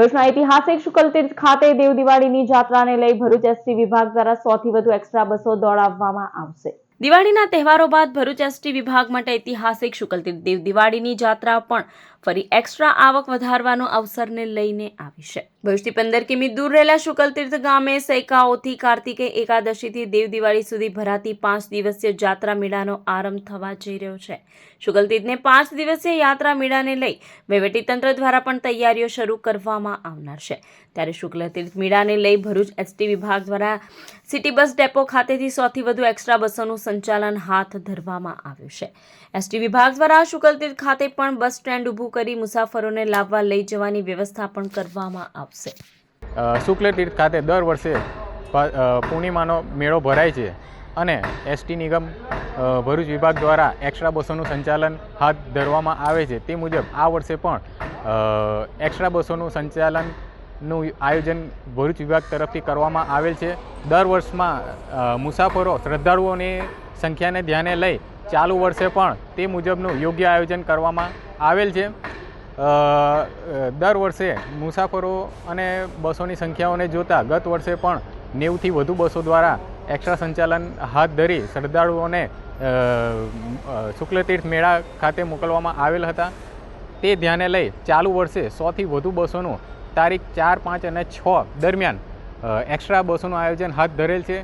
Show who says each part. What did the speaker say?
Speaker 1: ભરૂચના ઐતિહાસિક શુકલતીર્થ ખાતે દેવ દિવાળીની જાત્રાને લઈ ભરૂચ એસટી વિભાગ દ્વારા સોથી વધુ એક્સ્ટ્રા બસો દોડાવવામાં આવશે. દિવાળીના તહેવારો બાદ ભરૂચ એસટી વિભાગ માટે ઐતિહાસિક શુકલતીર્થ દેવ દિવાળીની જાત્રા પણ ફરી એક્સ્ટ્રા આવક વધારવાનો અવસરને લઈને આવી છે. ભવિષ્યથી પંદર કિમી દૂર રહેલા શુકલતીર્થ ગામે સૈકાઓથી કાર્તિકે એકાદશીથી દેવ દિવાળી સુધી ભરાતી પાંચ દિવસીય જાત્રા મેળાનો આરંભ થવા જઈ રહ્યો છે. શુકલતીર્થને પાંચ દિવસીય યાત્રા મેળાને લઈ વહીવટીતંત્ર દ્વારા પણ તૈયારીઓ શરૂ કરવામાં આવનાર છે. ત્યારે શુક્લતીર્થ મેળાને લઈ ભરૂચ એસટી વિભાગ દ્વારા સિટી બસ ડેપો ખાતેથી સૌથી વધુ એક્સ્ટ્રા બસોનું સંચાલન હાથ ધરવામાં આવ્યું છે. એસટી વિભાગ દ્વારા શુકલતીર્થ ખાતે પણ બસ સ્ટેન્ડ ઊભું કરી મુસાફરોને લાવવા લઈ જવાની વ્યવસ્થા પણ કરવામાં આવશે.
Speaker 2: શુક્લ તીર્થ ખાતે દર વર્ષે પૂર્ણિમાનો મેળો ભરાય છે અને એસટી નિગમ ભરૂચ વિભાગ દ્વારા એક્સ્ટ્રા બસોનું સંચાલન હાથ ધરવામાં આવે છે. તે મુજબ આ વર્ષે પણ એક્સ્ટ્રા બસોનું સંચાલનનું આયોજન ભરૂચ વિભાગ તરફથી કરવામાં આવેલ છે. દર વર્ષમાં મુસાફરો શ્રદ્ધાળુઓની સંખ્યાને ધ્યાને લઈ ચાલુ વર્ષે પણ તે મુજબનું યોગ્ય આયોજન કરવામાં આવેલ છે. દર વર્ષે મુસાફરો અને બસોની સંખ્યાઓને જોતાં ગત વર્ષે પણ નેવથી વધુ બસો દ્વારા એક્સ્ટ્રા સંચાલન હાથ ધરી શ્રદ્ધાળુઓને શુક્લતીર્થ મેળા ખાતે મોકલવામાં આવેલ હતા. તે ધ્યાને લઈ ચાલુ વર્ષે સોથી વધુ બસોનું તારીખ ચાર, પાંચ અને છ દરમિયાન એક્સ્ટ્રા બસોનું આયોજન હાથ ધરેલ છે.